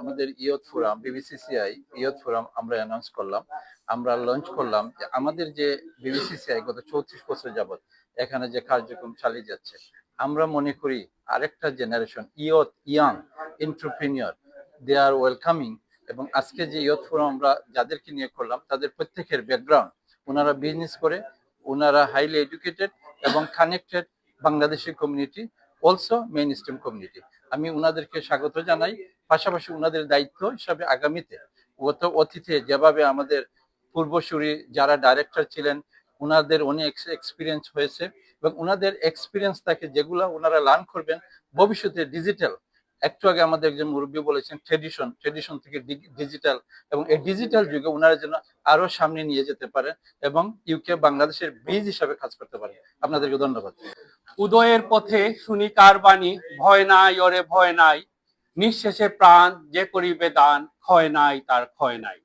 আমাদের ইয়ত forum BBCCI ইয়ত ফোরাম আমরা অ্যানাউন্স করলাম। আমরা লঞ্চ করলাম যে আমাদের যে বিবিসিসিআই গত চৌত্রিশ বছর যাবত এখানে যে কার্যক্রম চালিয়ে যাচ্ছে, আমরা মনে করি আরেকটা জেনারেশন ইয়ত, young entrepreneur they are welcoming এবং আজকে যে ইয়ত ফোরাম আমরা যাদেরকে নিয়ে করলাম, তাদের প্রত্যেকের ব্যাকগ্রাউন্ড ওনারা বিজনেস করে, ওনারা হাইলি এডুকেটেড এবং connected Bangladeshi community also mainstream community আমি ওনাদেরকে স্বাগত জানাই। পাশাপাশি ওনাদের দায়িত্ব হিসাবে আগামীতে গত অতীতে যেভাবে আমাদের পূর্বসূরি যারা ডাইরেক্টর ছিলেন ওনাদের অনেক এক্সপিরিয়েন্স হয়েছে এবং ওনাদের এক্সপিরিয়েন্স থাকে যেগুলো ওনারা লার্ন করবেন, ভবিষ্যতে ডিজিটাল একটু আগে আমাদের একজন মুরব্বী বলেছেন ট্রেডিশন ট্রেডিশন থেকে ডিজিটাল এবং এই ডিজিটাল যুগে ওনারা যেন আরও সামনে নিয়ে যেতে পারেন এবং ইউকে বাংলাদেশের বীজ হিসাবে কাজ করতে পারে আপনাদেরকে ধন্যবাদ। উদয়ের পথে শুনি কার বাণী? ভয় নাই অরে ভয় নাই। নিঃশেষে প্রাণ যে করিবে দান, ক্ষয় নাই, তার ক্ষয় নাই।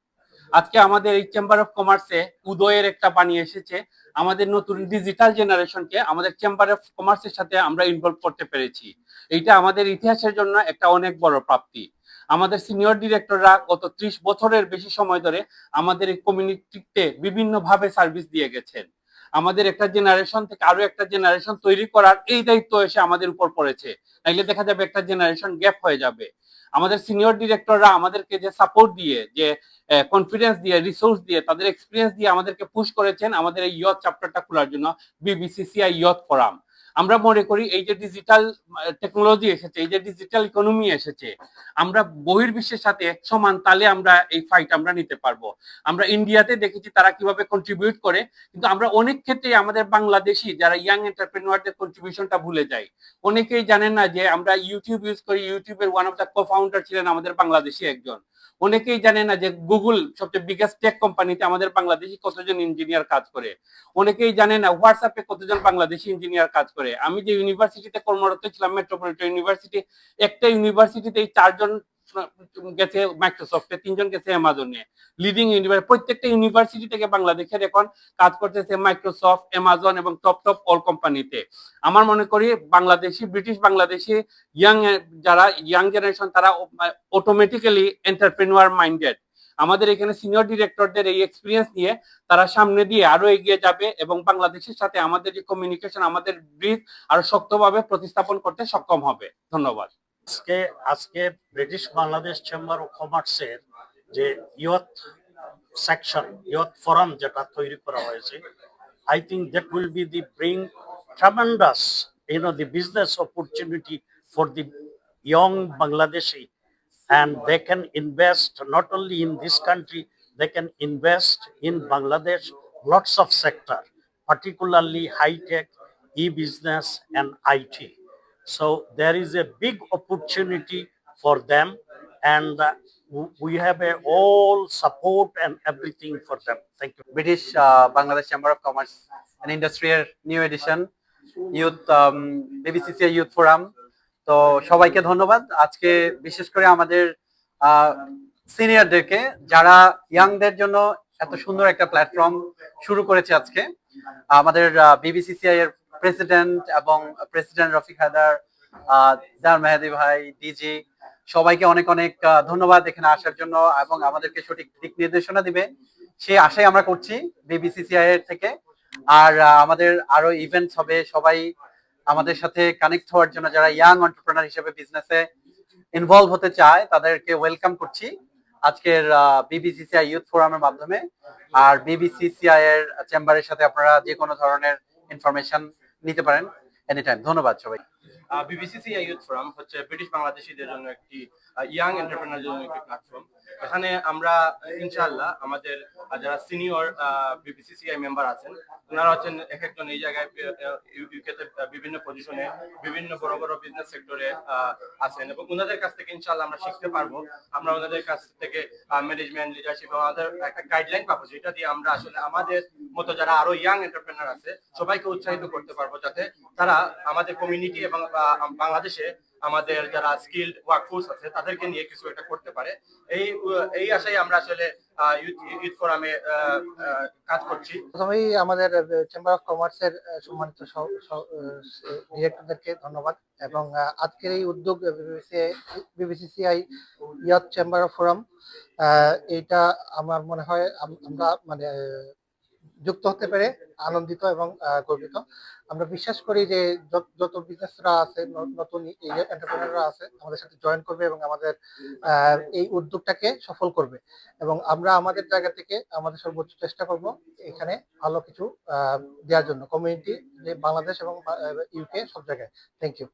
আজকে আমাদের এই চেম্বার অফ কমার্সে উদয়ের একটা বাণী এসেছে। আমাদের নতুন ডিজিটাল জেনারেশনকে আমাদের চেম্বার অফ কমার্সের সাথে আমরা ইনভলভ করতে পেরেছি। এইটা আমাদের ইতিহাসের জন্য একটা অনেক বড় প্রাপ্তি। আমাদের সিনিয়র ডিরেক্টররা গত ত্রিশ বছরের বেশি সময় ধরে আমাদের এই কমিউনিটিতে বিভিন্নভাবে সার্ভিস দিয়ে গেছেন। আমাদের একটা জেনারেশন থেকে আরও একটা জেনারেশন তৈরি করার এই দায়িত্ব এসে আমাদের উপর পড়েছে। নাইলে দেখা যাবে একটা জেনারেশন গ্যাপ হয়ে যাবে। আমাদের সিনিয়র ডিরেক্টররা আমাদেরকে যে সাপোর্ট দিয়ে, যে কনফিডেন্স দিয়ে রিসোর্স দিয়ে, তাদের এক্সপিরিয়েন্স দিয়ে আমাদেরকে পুশ করেছেন আমাদের এই ইয়থ চ্যাপ্টারটা খোলার জন্য বিবিসিসিআই ইয়থ ফোরাম আমরা মনে করি এই যে ডিজিটাল টেকনোলজি এসেছে, এই যে ডিজিটাল ইকোনমি এসেছে, আমরা বহির্বিশ্বের সাথে এক সমান তালে আমরা এই ফাইট আমরা নিতে পারব। আমরা ইন্ডিয়াতে দেখেছি তারা কীভাবে কন্ট্রিবিউট করে, কিন্তু আমরা অনেক ক্ষেত্রে আমাদের বাংলাদেশি যারা ইয়াং এন্টারপ্রেনুয়ারদের কন্ট্রিবিউশনটা ভুলে যাই। অনেকেই জানেন না যে আমরা ইউটিউব ইউজ করি ইউটিউবের one of the co founder ছিলেন আমাদের বাংলাদেশি একজন। অনেকেই জানে না যে গুগল সবচেয়ে বিগেস্ট টেক কোম্পানিতে আমাদের বাংলাদেশি কতজন ইঞ্জিনিয়ার কাজ করে। অনেকেই জানে না হোয়াটসঅ্যাপে কতজন বাংলাদেশি ইঞ্জিনিয়ার কাজ করে। আমি যে ইউনিভার্সিটিতে কর্মরত ছিলাম মেট্রোপলিটন ইউনিভার্সিটি একটা ইউনিভার্সিটিতে এই চারজন গেছে মাইক্রোসফটে তিনজন গেছে অ্যামাজনে লিডিং ইউনিভার্সিটি প্রত্যেকটা ইউনিভার্সিটি থেকে বাংলাদেশের এখন কাজ করতেছে মাইক্রোসফট অ্যামাজন এবং টপ টপ অল কোম্পানিতে আমার মনে করি বাংলাদেশি, ব্রিটিশ বাংলাদেশি ইয়াং যারা ইয়াং জেনারেশন তারা অটোমেটিক্যালি এন্টারপ্রেনুয়ার মাইন্ডেড আমাদের এখানে সিনিয়র ডিরেক্টরদের এই এক্সপিরিয়েন্স নিয়ে তারা সামনে দিয়ে আরও এগিয়ে যাবে এবং বাংলাদেশের সাথে আমাদের যে কমিউনিকেশন আমাদের ব্রিজ আরও শক্তভাবে প্রতিস্থাপন করতে সক্ষম হবে। ধন্যবাদ। আজকে আজকে ব্রিটিশ বাংলাদেশ চেম্বার অফ কমার্সের যে ইয়ত সেকশন ইয়থ ফোরাম যেটা তৈরি করা হয়েছে I think that will be the bring tremendous you know the business opportunity for the young Bangladeshi and they can invest not only in this country they can invest in Bangladesh lots of sector particularly high tech e business and IT so there is a big opportunity for them and uh, we have a all support and everything for them. Thank you. British uh, Bangladesh chamber of commerce and industry এর new edition youth BBCC youth forum তো সবাইকে ধন্যবাদ। আজকে বিশেষ করে আমাদের সিনিয়রদেরকে যারা ইয়াংদের জন্য এত সুন্দর একটা প্ল্যাটফর্ম শুরু করেছে আজকে। আমাদের বিবিসিসিআই এর প্রেসিডেন্ট এবং প্রেসিডেন্ট রফিক হায়দার দার মেহেদি ভাই ডিজি সবাইকে অনেক অনেক ধন্যবাদ এখানে আসার জন্য এবং আমাদেরকে সঠিক দিক নির্দেশনা দিবে। সেই আশাই আমরা করছি বিবিসিসিআই এর থেকে। আর আমাদের আরও ইভেন্টস হবে। সবাই আমাদের সাথে কানেক্ট হওয়ার জন্য যারা ইয়াং এন্টারপ্রেনার হিসেবে বিজনেসে ইনভলভ হতে চায়, তাদেরকে ওয়েলকাম করছি আজকের বিবিসিসিআই ইউথ ফোরামের মাধ্যমে। আর বিবিসিসিআই এর চেম্বারের সাথে আপনারা যে কোনো ধরনের ইনফরমেশন নিতে পারেন এনি টাইম ধন্যবাদ সবাই। বিবিসিসি ইউথ ফোরাম হচ্ছে ব্রিটিশ বাংলাদেশিদের জন্য একটি ইয়াং এন্টারপ্রেনার জন্য একটি প্ল্যাটফর্ম এখানে আমরা ইনশাল্লাহ আমাদের যারা সিনিয়র বিবিসিসিআই মেম্বার আছেন ওনারা হচ্ছেন এক একজন এই জায়গায় বিভিন্ন পজিশনে বিভিন্ন বড় বড় বিজনেস সেক্টরে আছেন এবং ওনাদের কাছ থেকে ইনশাআল্লাহ আমরা শিখতে পারব। আমরা ওনাদের কাছ থেকে ম্যানেজমেন্ট লিডারশিপ আমাদের একটা গাইডলাইন পাবো, যেটা দিয়ে আমরা আসলে আমাদের মতো যারা আরও ইয়াং এন্টারপ্রেনার আছে, সবাইকে উৎসাহিত করতে পারব যাতে তারা আমাদের কমিউনিটি এবং বাংলাদেশে আমাদের যারা স্কিল্ড ওয়ার্কফোর্স আছে, তাদেরকে নিয়ে কিছু একটা করতে পারে। এই এই আশায় আমরা আসলে ইউথ ফোরামে কাজ করছি। প্রথমেই আমাদের চেম্বার অফ কমার্সের সম্মানিত ডিরেক্টরদেরকে ধন্যবাদ এবং আজকের এই উদ্যোগ BBCCI youth chamber of forum এইটা আমার মনে হয় আমরা মানে যুক্ত হতে পেরে আনন্দিত এবং গর্বিত। আমরা বিশ্বাস করি যে যত- বিজনেসরা আছে নতুন এন্টারপ্রেনাররা আছে, আমাদের সাথে জয়েন করবে এবং আমাদের এই উদ্যোগটাকে সফল করবে। এবং আমরা আমাদের জায়গা থেকে আমাদের সর্বোচ্চ চেষ্টা করব এখানে ভালো কিছু দেওয়ার জন্য। কমিউনিটি বাংলাদেশ এবং ইউকে সব জায়গায়। Thank you